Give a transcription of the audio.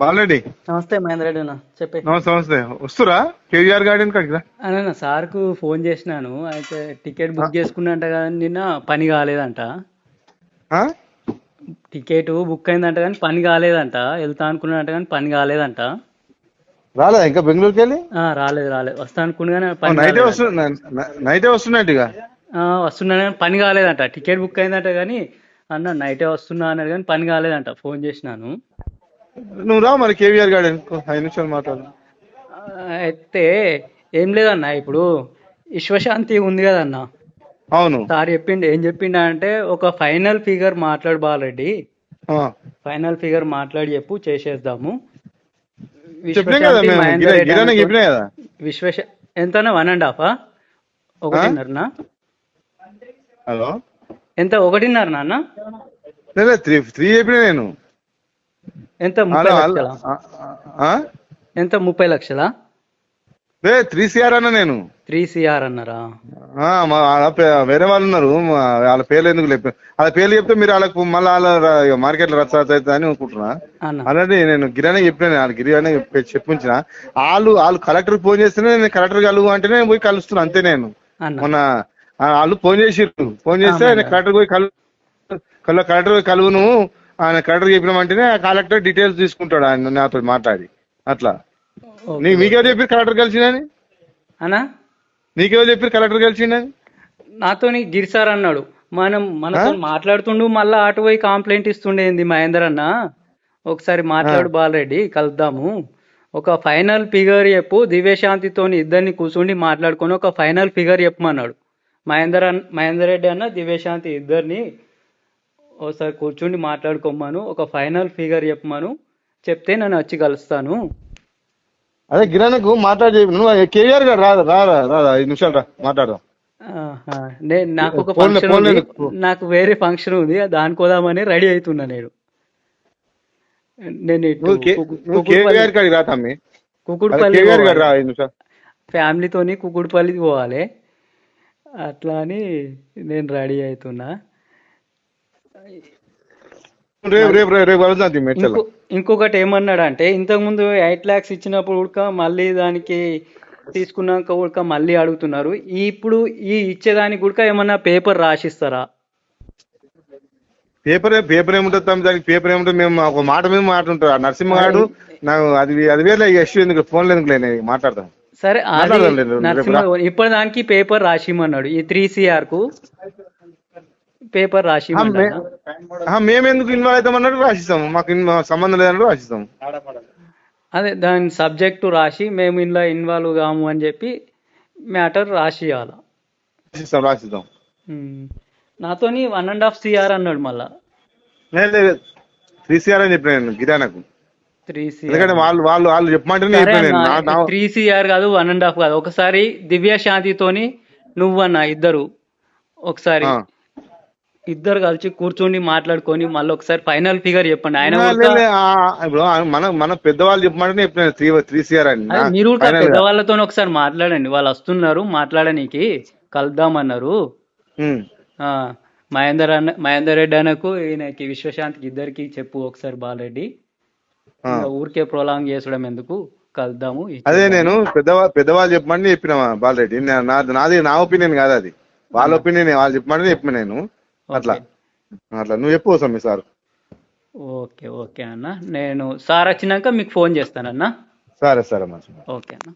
బాలరెడ్డి. నమస్తే మహేందర్ రెడ్డి చెప్పే. నమస్తే నమస్తే. వస్తురా? కేవీఆర్ గార్డెన్ కాడికి అన్న సార్కు ఫోన్ చేసినాను. అయితే టికెట్ బుక్ చేసుకున్నంట కానీ నిన్న పని కాలేదంట? టికెట్ బుక్ అయిందంట కానీ పని కాలేదంట. వెళ్తా అనుకున్నాడంట కానీ పని కాలేదంట. రాలేదా ఇంకా బెంగళూరుకి వెళ్ళి? రాలేదు రాలేదు. వస్తా అనుకున్నా కానీ పని నైటే కాలేదంట. వస్తుంది నైటే వస్తున్నట్టు ఇక? ఆ, వస్తున్నాను కానీ పని కాలేదంట. టికెట్ బుక్ అయిందంట కానీ అన్న నైటే వస్తున్నా అన్నాడు కానీ పని కాలేదంట. ఫోన్ చేసినాను. నువ్వు రా మరి కేవీఆర్ గార్డెన్ ఐదు నిమిషాలు మాట్లాడు. అయితే ఏం లేదన్న ఇప్పుడు విశ్వశాంతి ఉంది కదన్న. అవును. సార్ చెప్పిండు ఏం చెప్పిండు అంటే ఒక ఫైనల్ ఫిగర్ మాట్లాడు బాలరెడ్డి. ఫైనల్ ఫిగర్ మాట్లాడి చెప్పు చేసేద్దాము. గిరా- విశ్వశ ఎంతనా? వన్ అండ్ హాఫా ఒకటిన్నరనా? హలో? ఎంత? ఒకటిన్నర నాన్న లేదు త్రీ త్రీ చెప్పినా నేను. ఎంత? ముప్పై. లక్షలా? ఎంత? ముప్పై లక్షలా? త్రీ సిఆర్ అన్న నేను. త్రీ సిఆర్ అన్నారా? మా వేరే వాళ్ళు ఉన్నారు. వాళ్ళ పేర్లు ఎందుకు లేపు? వాళ్ళ పేర్లు చెప్తే మీరు వాళ్ళకు మళ్ళీ వాళ్ళ మార్కెట్లో రచ్చ అని అనుకుంటున్నా. ఆల్రెడీ నేను గిరానే చెప్పినాను వాళ్ళ గిరిగానే చెప్పించిన. వాళ్ళు వాళ్ళు కలెక్టర్ ఫోన్ చేస్తేనే నేను కలెక్టర్ కలుగు అంటేనే నేను పోయి కలుస్తున్నా అంతే నేను. మొన్న వాళ్ళు ఫోన్ చేసిర్రు. ఫోన్ చేస్తే నేను కలెక్టర్ పోయి కలు కల కలెక్టర్ పోయి కలువు నువ్వు ఆయన కలెక్టర్ చెప్పినామంటేనే ఆ కలెక్టర్ డీటెయిల్స్ తీసుకుంటాడు ఆయన నాతో మాట్లాడి. అట్లా. నీ మీకెవరు చెప్పి కలెక్టర్ కలిసిందని? అన్న నీకెవరు చెప్పి కలెక్టర్ కలిసిందని? నాతోని గిరి సార్ అన్నాడు. మనం మనతో మాట్లాడుతుండు మళ్ళా అటు పోయి కంప్లైంట్ ఇస్తుండేంది మహేందర్ అన్న? ఒకసారి మాట్లాడు బాలరెడ్డి కలుద్దాము. ఒక ఫైనల్ ఫిగర్ చెప్పు దివ్యశాంతితోని ఇద్దరిని కూర్చుండి మాట్లాడుకొని ఒక ఫైనల్ ఫిగర్ చెప్పమన్నాడు. మహేందర్ మహేందర్ రెడ్డి అన్న దివ్యశాంతి ఇద్దరిని ఒకసారి కూర్చుండి మాట్లాడుకోమను. ఒక ఫైనల్ ఫిగర్ చెప్పమను. చెప్తే నేను వచ్చి కలుస్తాను. అదే గిరానకు మాట్లాడి నువ్వు కేవీఆర్ గారు రాదా రాదా రాదా ఐదు నిమిషాలు రా మాట్లాడదాం. ఆహా. నే- నాకు ఒక ఫంక్షన్ ఉంది? నాకు వేరే ఫంక్షన్ ఉంది దానికి పోదామని రెడీ అవుతున్నా నేను. నేను కుకుడుపల్లి ఫ్యామిలీతోని కుకుడుపల్లికి పోవాలి. అట్లా అని నేను రెడీ అవుతున్నా. ఇంకొకటి ఏమన్నాడంటే ఇంతకు ముందు ఎయిట్ లాక్స్ ఇచ్చినప్పుడు ఉడక మళ్ళీ దానికి తీసుకున్నాక ఉడక మళ్ళీ అడుగుతున్నారు. ఇప్పుడు ఈ ఇచ్చేదానికి ఉడక ఏమన్నా పేపర్ రాసిస్తారా? పేపర్ పేపర్ ఏముంటుంది తమ్మి? దానికి పేపర్ ఏముంటుంది? మేము ఒక మాట మీద మాట ఉంటారు ఆ నరసింహ గారు నాకు అది అది వేరే ఇష్యూ ఎందుకు? ఫోన్ ఎందుకు లేని? మాట్లాడదాం. సరే నరసింహ ఇప్పుడు దానికి పేపర్ రాసిమన్నాడు ఈ త్రీ సిఆర్కు పేపర్ ఆ, రాసిమన్నాడు మే- ఆ, మేము ఎందుకు ఇన్వాల్వ్ అవుతాం అన్నట్టు రాసిస్తాము. మాకు సంబంధం లేదన్నట్టు రాసిస్తాము. అదే దాని సబ్జెక్టు రాసి మేము ఇందులో ఇన్వాల్వ్ కాము అని చెప్పి మ్యాటర్ రాసియాల రాసిస్తాం రాసిస్తాం. నాతోని వన్ అండ్ హాఫ్ సిఆర్ అన్నాడు మళ్ళా. త్రీ సిఆర్ అని చెప్పిన గిరానకు. Three CR. వాళ్ళు వాళ్ళు త్రీ సిఆర్ కాదు వన్ అండ్ హాఫ్ కాదు. ఒకసారి దివ్య శాంతితోని నువ్వన్న ఇద్దరు. ఒకసారి. ఇద్దరు కలిసి కూర్చొని మాట్లాడుకొని మళ్ళీ ఒకసారి ఫైనల్ ఫిగర్ చెప్పండి. ఆయన ఇప్పుడు మన మన పెద్దవాళ్ళు చెప్పమంటేనే చెప్పిన త్రీ త్రీ సిఆర్ అదే మీరు. పెద్దవాళ్ళతో ఒకసారి మాట్లాడండి. వాళ్ళు వస్తున్నారు మాట్లాడనీకి కలుద్దామన్నారు మహేందర్ అన్న మహేందర్ రెడ్డి అన్నకు ఈయనకి విశ్వశాంతికి ఇద్దరికి చెప్పు ఒకసారి బాలరెడ్డి. ఊరికే ప్రొలాంగ్ చేసడం ఎందుకు? కలుద్దాము అదే. నేను పెద్దవా పెద్దవాళ్ళు చెప్పమని చెప్పిన బాలరెడ్డి. నా- నా- నాది నా ఒపీనియన్ కాదు అది. వాళ్ళ ఒపీనియన్ వాళ్ళు చెప్పమని చెప్పిన నేను. అట్లా. అట్లా. నువ్వు చెప్పు స్వామి సార్. ఓకే ఓకే అన్న. నేను సార్ వచ్చినాక మీకు ఫోన్ చేస్తానన్నా. సరే సరే మంచి ఓకే అన్న.